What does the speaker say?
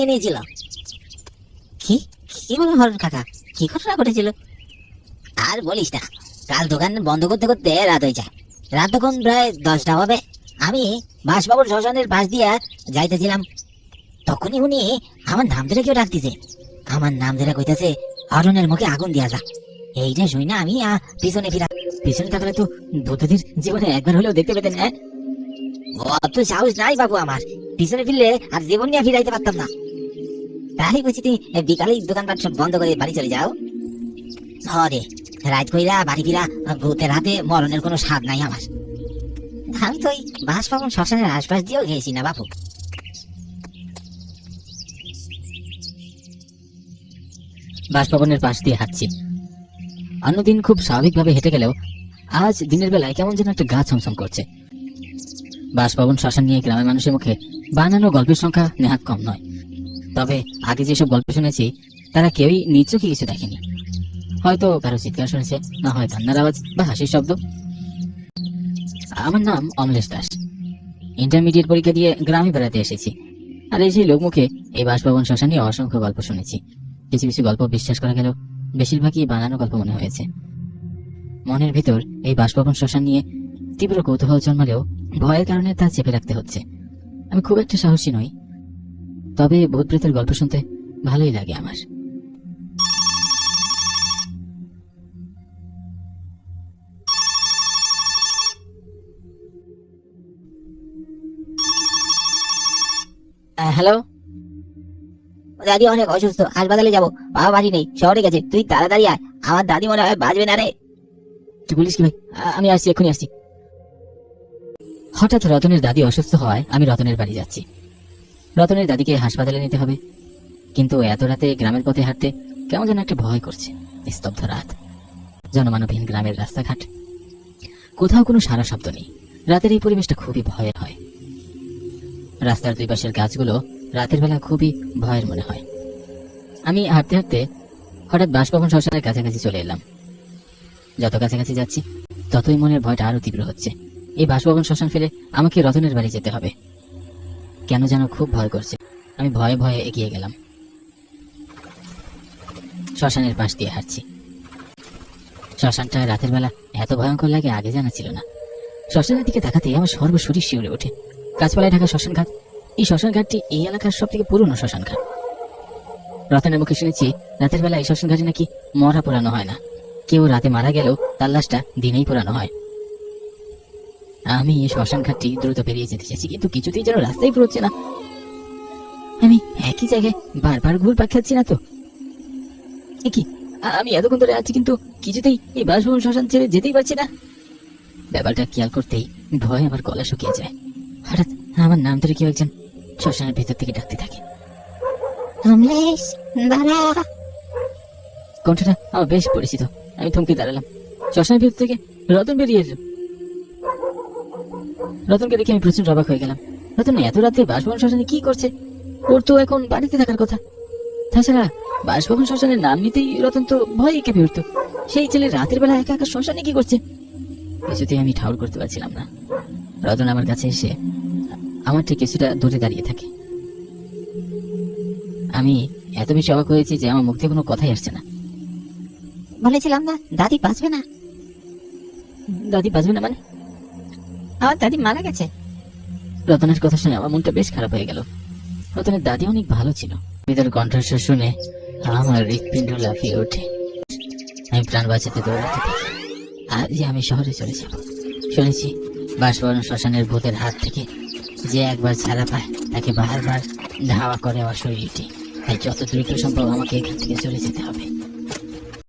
নিয়েছিল কি? কি বলো হরণ কাকা? কি ঘটনা ঘটেছিল? আর বলিস না, কাল দোকান বন্ধ করতে করতে রাত হয়ে যায় রাত তখন প্রায় দশটা হবে। আমি বাসবাবুর শ্মশানের পাশ দিয়া যাইতেছিলাম। তখনই উনি আমার নাম ধরে কেউ ডাকতেছে। আমার নাম ধরে কইতেছে হরণের মুখে আগুন দিয়া যা। এইটা শুই না আমি পিছনে ফিরা পিছনে থাকলে তো বুদ্ধদের জীবনে একবার হলেও দেখতে পেতেন হ্যাঁ? অত সাহস নাই বাবু আমার। পিছনে ফিরলে আর জীবন নিয়ে ফিরাইতে পারতাম না। তাই বলছি তুমি বিকালেই দোকানপাট সব বন্ধ করে বাড়ি চলে যাও? হরে, রাত কইরা বাড়ি ফিরা, ভূতের রাতে মরণের কোনো স্বাদ নাই আমার। আমি তো ওই বাসভবন শ্মশানের আশপাশ দিয়েও গেছি না বাবু বাসভবনের পাশ দিয়ে হাঁটছি। অন্যদিন খুব স্বাভাবিকভাবে হেঁটে গেলেও আজ দিনের বেলায় কেমন যেন একটা গা ছমছম করছে। বাসভবন শ্মশান নিয়ে গ্রামের মানুষের মুখে বানানো গল্পের সংখ্যা নেহাত কম নয়। তবে আগে যেসব গল্প শুনেছি, তারা কেউই নিজ চোখে কিছু দেখেনি। হয়তো কারও চিৎকার শুনেছে, না হয় কান্নার আওয়াজ বা হাসির শব্দ। আমার নাম অমলেশ দাস। ইন্টারমিডিয়েট পরীক্ষা দিয়ে গ্রামে বেড়াতে এসেছি। আর এই সেই লোকমুখে এই বাসভবন শ্মশান নিয়ে অসংখ্য গল্প শুনেছি। কিছু কিছু গল্প বিশ্বাস করা গেল বেশিরভাগই বানানো গল্প মনে হয়েছে। মনের ভিতর এই বাসভবন শ্মশান নিয়ে তীব্র কৌতূহল জন্মালেও ভয়ের কারণে তা চেপে রাখতে হচ্ছে। আমি খুব একটা সাহসী নই। তবে ভূত প্রেতের গল্প শুনতে ভালোই লাগে আমার। হ্যালো? দাদি অনেক অসুস্থ হাসপাতালে যাব বাবা বাড়ি নেই শহরে গেছে তুই তাড়াতাড়ি আয় আমার দাদি মনে হয় বাঁচবে না রে। তুই বলিস কি ভাই? আমি আসছি এক্ষুনি আসছি। হঠাৎ রতনের দাদি অসুস্থ হওয়ায় আমি রতনের বাড়ি যাচ্ছি। রতনের দাদিকে হাসপাতালে নিতে হবে। কিন্তু এত রাতে গ্রামের পথে হাঁটতে কেমন যেন একটা ভয় করছে স্তব্ধ রাত। জনমানবহীন গ্রামের রাস্তাঘাট। কোথাও কোনো সারা শব্দ নেই। রাতের এই পরিবেশটা খুবই ভয়ের হয়। রাস্তার দুই পাশের গাছগুলো রাতের বেলা খুবই ভয়ের মনে হয়। আমি হাঁটতে হাঁটতে হঠাৎ বাসভবন শ্মশানের কাছাকাছি চলে এলাম। যত কাছাকাছি যাচ্ছি, ততই মনের ভয়টা আরও তীব্র হচ্ছে। এই বাসভবন শ্মশান ফেলে আমাকে রতনের বাড়ি যেতে হবে। কেন যেন খুব ভয় করছে। আমি ভয়ে ভয়ে এগিয়ে গেলাম। শ্মশানের পাশ দিয়ে হাঁটছি। শ্মশানটা রাতের বেলা এত ভয়ঙ্কর লাগে আগে জানা ছিল না। শ্মশানের দিকে তাকাতেই আমার সর্বশরীর শিউরে ওঠে। গাছপালায় ঢাকা শ্মশান ঘাট। এই শ্মশান ঘাটটি এই এলাকার সব থেকে পুরনো শ্মশান ঘাট। রতনের মুখে শুনেছি, রাতের বেলা এই শ্মশান ঘাটে নাকি মরা পোড়ানো হয় না। কেউ রাতে মারা গেলেও তার লাশটা দিনেই পোড়ানো হয়। আমি এই শ্মশান ঘাটটি দ্রুত পেরিয়ে যেতে চাইছি কিন্তু কিছুতেই যেন রাস্তাই পুরোচ্ছে না। আমি একই জায়গায় বারবার ঘুর পাক খাচ্ছি না তো। কি? আমি এতক্ষণ ধরে আছি কিন্তু কিছুতেই এই বাসভবন শ্মশান ছেড়ে যেতেই পারছি না। ব্যাপারটা খেয়াল করতেই ভয় আমার গলা শুকিয়ে যায়। হঠাৎ আমার নাম ধরে কেউ একজন শ্মশানের ভেতর থেকে ডাকতে থাকে। দাঁড়া। কণ্ঠটা আমার বেশ পরিচিত। আমি থমকে দাঁড়ালাম। শ্মশানের ভিতর থেকে রতন বেরিয়ে এলো। রতনকে দেখে আমি প্রচুর অবাক হয়ে গেলাম। রতন এত রাতে বাসভবন শ্মশানে কি করছে? ওর তো এখন বাড়িতে থাকার কথা। তাছাড়া বাসভবন শ্মশানের নাম নিতেই রতন তো ভয়ে কেঁপে উঠতো। সেই ছেলে রাতের বেলা একা একা শ্মশানে কি করছে? কিছুতেই আমি ঠাউর করতে পারছিলাম না। রতন আমার কাছে এসে আমার ঠিক কিছুটা দূরে দাঁড়িয়ে থাকে। আমি এত বেশি অবাক হয়েছি যে আমার মুখ থেকে কোনো কথাই আসছে না। বলেছিলাম না দাদি বাঁচবে না। দাদি বাঁচবে না মানে? আমার দাদি মারা গেছে? রতনের কথা শুনে আমার মনটা বেশ খারাপ হয়ে গেল। রতনের দাদি অনেক ভালো ছিল। ভিতর কণ্ঠস্বর শুনে আমার হৃৎপিণ্ড লাফিয়ে ওঠে। আমি প্রাণ বাঁচাতে দৌড়াতে থাকি। আজই আমি শহরে চলে যাব। শুনেছি বাসবরণ শ্মশানের ভূতের হাত থেকে যে একবার ছাড়া পায়, তাকে বারবার ধাওয়া করে আমার শরীরটি তাই যত দ্রুত সম্ভব আমাকে এখান থেকে চলে যেতে হবে।